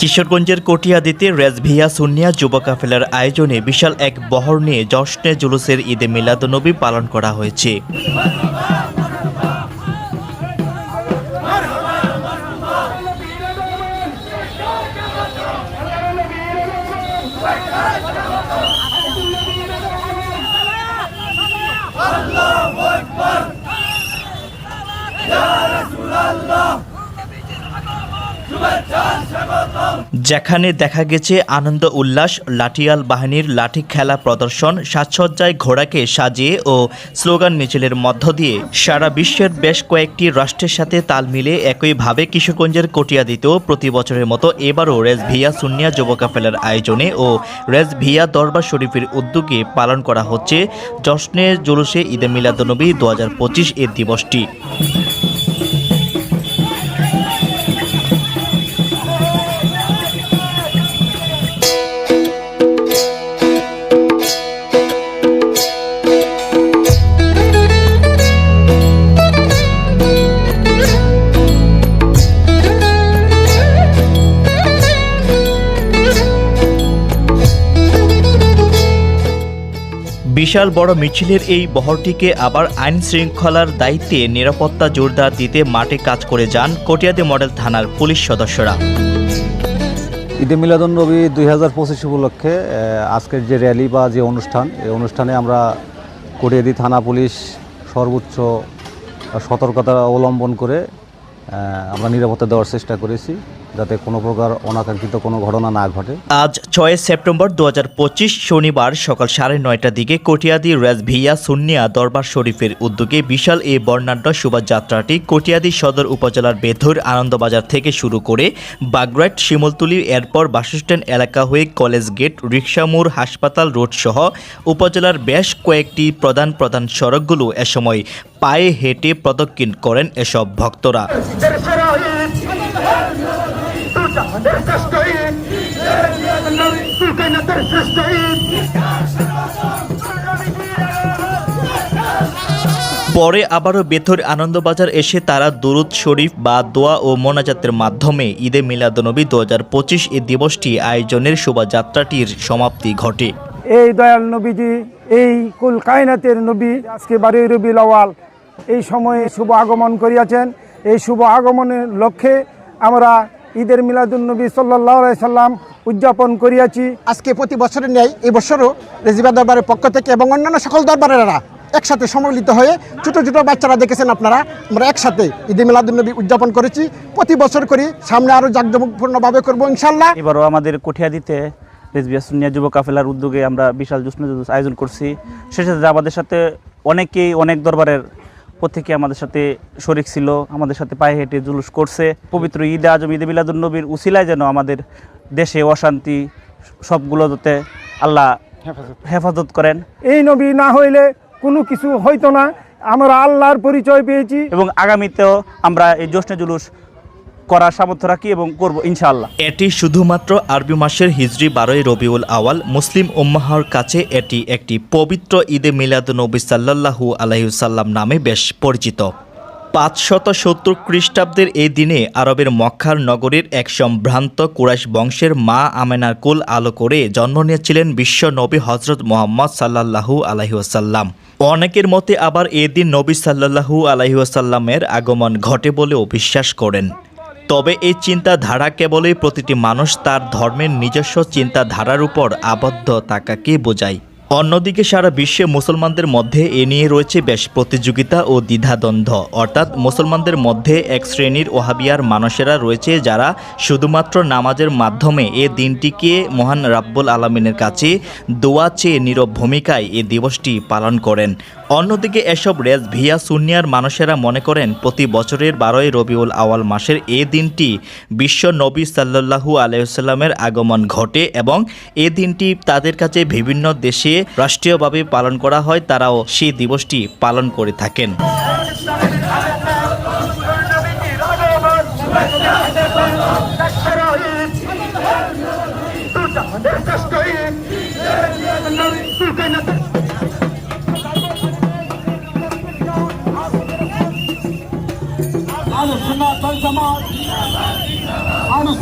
কিশোরগঞ্জের কটিয়াদিতে রেজভিয়া সুনিয়া যুব কাফেলার আয়োজনে বিশাল এক বহর নিয়ে জশ্নে জুলুসের ঈদে মিলাদনবী পালন করা হয়েছে। যেখানে দেখা গেছে আনন্দ উল্লাস, লাঠিয়াল বাহিনীর লাঠি খেলা প্রদর্শন, সাজসজ্জায় ঘোড়াকে সাজিয়ে ও স্লোগান মিছিলের মধ্য দিয়ে। সারা বিশ্বের বেশ কয়েকটি রাষ্ট্রের সাথে তাল মিলে একইভাবে কিশোরগঞ্জের কটিয়াদিতেও প্রতি বছরের মতো এবারও রেজ ভিয়া সুন্নিয়া যুব কাফেলার আয়োজনে ও রেজ ভিয়া দরবার শরীফের উদ্যোগে পালন করা হচ্ছে। জশ্নে জুলুসে ঈদে মিলাদনবী দু হাজার পঁচিশ এ দিবসটি। বিশাল বড় মিছিলের এই বহরটিকে আবার আইন শৃঙ্খলার দায়িত্বে নিরাপত্তা জোরদার দিতে মাঠে কাজ করে যান কটিয়াদি মডেল থানার পুলিশ সদস্যরা। ঈদে মিলাদুন নবী দুই হাজার পঁচিশ উপলক্ষে আজকের যে র্যালি বা যে অনুষ্ঠান, এই অনুষ্ঠানে আমরা কটিয়াদি থানা পুলিশ সর্বোচ্চ সতর্কতা অবলম্বন করে আমরা নিরাপত্তা দেওয়ার চেষ্টা করেছি। যাতে কোনো প্রকার অনাকাঙ্ক্ষিত কোনো ঘটনা না ঘটে। আজ ছয় সেপ্টেম্বর দু হাজার পঁচিশ শনিবার সকাল সাড়ে নয়টার দিকে কটিয়াদি রেজভিয়া সুন্নিয়া দরবার শরীফের উদ্যোগে বিশাল এই বর্ণাঢ্য শোভাযাত্রাটি কটিয়াদি সদর উপজেলার বেথুর আনন্দবাজার থেকে শুরু করে বাগরাট শিমলতুলি এরপর বাসস্ট্যান্ড এলাকা হয়ে কলেজ গেট রিক্সামোড় হাসপাতাল রোড সহ উপজেলার বেশ কয়েকটি প্রধান প্রধান সড়কগুলো এ সময় পায়ে হেঁটে প্রদক্ষিণ করেন এসব ভক্তরা। পরে আবারও বেথর আনন্দবাজার এসে তারা দুরুদ শরীফ বা দোয়া ও মোনাজাতের মাধ্যমে ঈদে মিলাদনবী দু হাজার পঁচিশ এই দিবসটি আয়োজনের শোভাযাত্রাটির সমাপ্তি ঘটে। এই দয়াল নবীজি, এই কুল কায়নাতের নবী, আজকে বারোই রবি আওয়াল এই সময়ে শুভ আগমন করিয়াছেন। এই শুভ আগমনের লক্ষ্যে আমরা ঈদের মিলাদুল নবী সাল্লাহ সাল্লাম উদযাপন করিয়াছি। আজকে প্রতি বছরের ন্যায় এই বছরও রেজিবা দরবারের পক্ষ থেকে এবং অন্যান্য সকল দরবারেরা একসাথে সম্মিলিত হয়ে ছোট ছোট বাচ্চারা দেখেছেন আপনারা আমরা একসাথে ঈদে মিলাদুলনবী উদযাপন করেছি। প্রতি বছর করি সামনে আরও জাঁকজমকপূর্ণভাবে করব ইনশাল্লাহ এবারও আমাদের কঠিয়াদিতে রেজবিয়া সুনিয়া যুব কাফেলার উদ্যোগে আমরা বিশাল জুসন আয়োজন করছি। সেই সাথে আমাদের সাথে অনেকেই অনেক দরবারের প্রত্যেকে আমাদের সাথে শরিক ছিল আমাদের সাথে পায়ে হেঁটে জুলুস করছে। পবিত্র ঈদ আজম ঈদে মিলাদুল নবীর উসিলায় যেন আমাদের দেশে অশান্তি সবগুলো যাতে আল্লাহ হেফাজত করেন। এই নবী না হইলে কোনো কিছু হইতো না। আমরা আল্লাহর পরিচয় পেয়েছি। এবং আগামীতেও আমরা এই জশ্নে জুলুস করার সামর্থ্য রাখি এবং করব, ইনশাআল্লাহ। এটি শুধুমাত্র আরবি মাসের হিজরি বারোই রবিউল আওয়াল। মুসলিম উম্মাহর কাছে এটি একটি পবিত্র ঈদে মিলাদ নবী সাল্লাল্লাহু আলাইসাল্লাম নামে বেশ পরিচিত। পাঁচশত সত্তর খ্রিস্টাব্দের এই দিনে আরবের মক্কার নগরীর এক সম্ভ্রান্ত কুরাইশ বংশের মা আমেনার কুল আলো করে জন্ম নিয়েছিলেন বিশ্ব নবী হজরত মোহাম্মদ সাল্লাল্লাহু আলাইসাল্লাম অনেকের মতে আবার এদিন নবী সাল্লাল্লাহু আলাইসাল্লামের আগমন ঘটে বলেও বিশ্বাস করেন। তবে এই চিন্তাধারা কেবলই প্রতিটি মানুষ তার ধর্মের নিজস্ব চিন্তাধারার উপর আবদ্ধ থাকাকে বোঝায়। অন্যদিকে সারা বিশ্বে মুসলমানদের মধ্যে এ নিয়ে রয়েছে বেশ প্রতিযোগিতা ও দ্বিধাদ্বন্দ্ব। অর্থাৎ মুসলমানদের মধ্যে এক শ্রেণির ওহাবিয়ার মানুষেরা রয়েছে যারা শুধুমাত্র নামাজের মাধ্যমে এ দিনটিকে মহান রাব্বুল আলমিনের কাছে দোয়া চেয়ে নীরব ভূমিকায় এ দিবসটি পালন করেন। অন্যদিকে এসব রেজ ভিয়া সুনিয়ার মানুষেরা মনে করেন, প্রতি বছরের বারোই রবিউল আওয়াল মাসের এ দিনটি বিশ্ব নবী সাল্লাল্লাহু আলাইসাল্লামের আগমন ঘটে এবং এ দিনটি তাদের কাছে বিভিন্ন দেশে রাষ্ট্রীয়ভাবে পালন করা হয়। তারাও সেই দিবসটি পালন করে থাকেন। బల్ సమాజ్ ఆడు